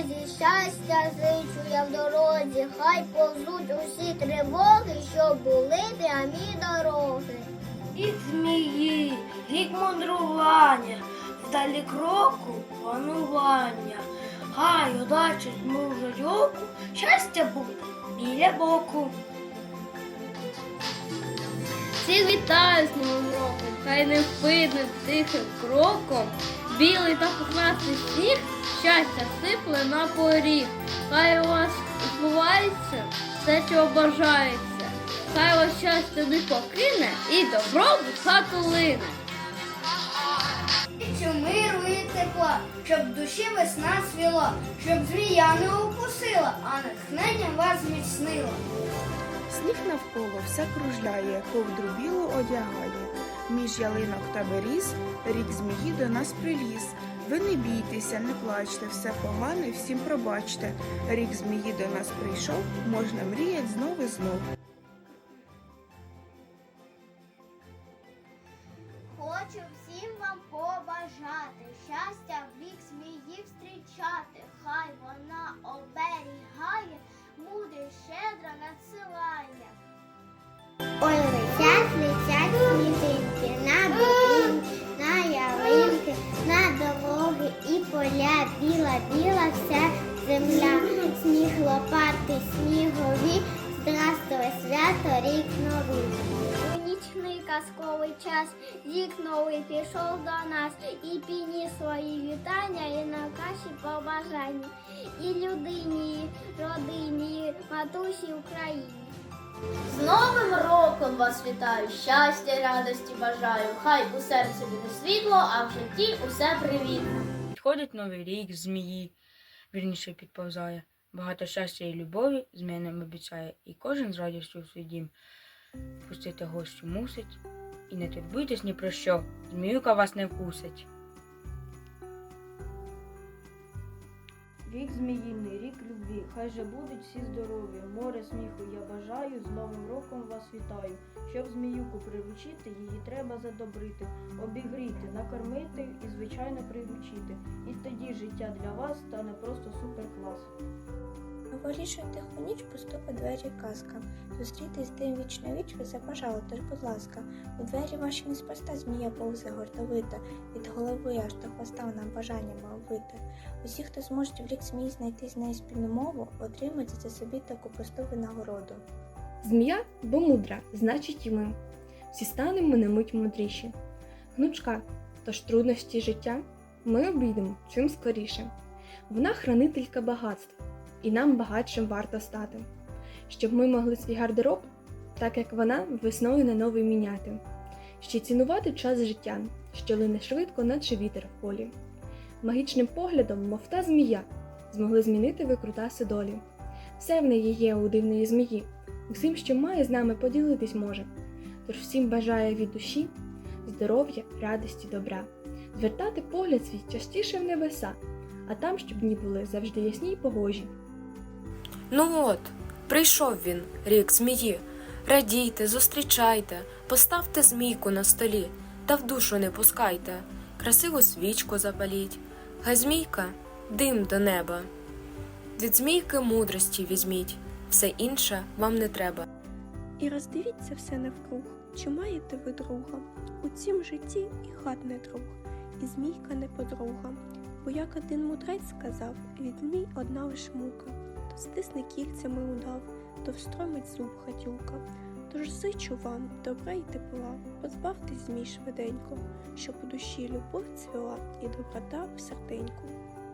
розі, щастя зичу я в дорозі, хай повзуть усі тривоги, щоб були прямі дороги. Від змії, рік мудрування, вдалі кроку панування. Хай удачить мужу йоку, щастя буде біля боку. Всіх вітаю з Новим роком, хай не впидне тихим кроком, білий та пухнастий сніг, щастя сипле на поріг. Хай у вас збувається все, чого бажається, хай вас щастя не покине і добро в хату лине. Миру і тепла, щоб душі весна свіла, щоб змія не укусила, а натхненням вас зміцнило. Сніг навколо все кружляє, ковдру білу одягає. Між ялинок та беріз рік змії до нас приліз. Ви не бійтеся, не плачте, все погане, всім пробачте. Рік змії до нас прийшов, можна мріять знов і знов. Хочу всім вам побажати, щастя в вік змії зустрічати, здравствуй, свято, рік новий. У нічний казковий час зік новий пішов до нас і підніс свої вітання і на каші побажання. І людині, і родині, і матусі Україні. З Новим роком вас вітаю! Щастя, радості бажаю! Хай у серці буде світло, а в житті усе привітно. Підходить новий рік, змії, вірніше підповзає. Багато щастя і любові змія нам обіцяє, і кожен з радістю в свій дім пустити гостю мусить. І не турбуйтесь ні про що, зміюка вас не вкусить. Рік зміїний, рік любві, хай же будуть всі здорові, море сміху я бажаю, з Новим роком вас вітаю. Щоб зміюку приручити, її треба задобрити, обігріти, накормити і, звичайно, приручити. Життя для вас стане просто суперклас. Вирішує тиху ніч постукає двері казка. Зустрітись з тим віч на віч ви забажали, тож, будь ласка, у двері ваші неспроста змія повзе гордовита, від голови аж до хвоста вона бажаннями обвита. Усі, хто зможуть в рік змії знайти з нею спільну мову, отримають за собі таку просту винагороду. Змія, бо мудра, значить і ми. Всі станемо на мить мудріші. Гнучка, тож трудності життя ми обійдемо чим скоріше. Вона хранителька багатств, і нам багатшим варто стати, щоб ми могли свій гардероб, так як вона весною на новий міняти, ще цінувати час життя, що лине швидко, наче вітер в полі. Магічним поглядом, мов та змія, змогли змінити викрутаси долі. Все в неї є у дивної змії, Усім, що має, з нами поділитись може. Тож всім бажає від душі здоров'я, радості, добра, звертати погляд свій частіше в небеса, а там, щоб дні були завжди ясні й погожі. Ну от, прийшов він, рік змії. Радійте, зустрічайте, поставте змійку на столі та в душу не пускайте, красиву свічку запаліть, хай змійка дим до неба. Від змійки мудрості візьміть, все інше вам не треба. І роздивіться все навкруг, чи маєте ви друга. У цім житті і хат не друг, і змійка не подруга. Бо як один мудрець сказав, від одна лиш мука, то стисне кільцями удав, то встромить зуб хатюка. Тож зичу вам добра й тепла, позбавтесь змій швиденько, щоб у душі любов цвіла і доброта в серденьку.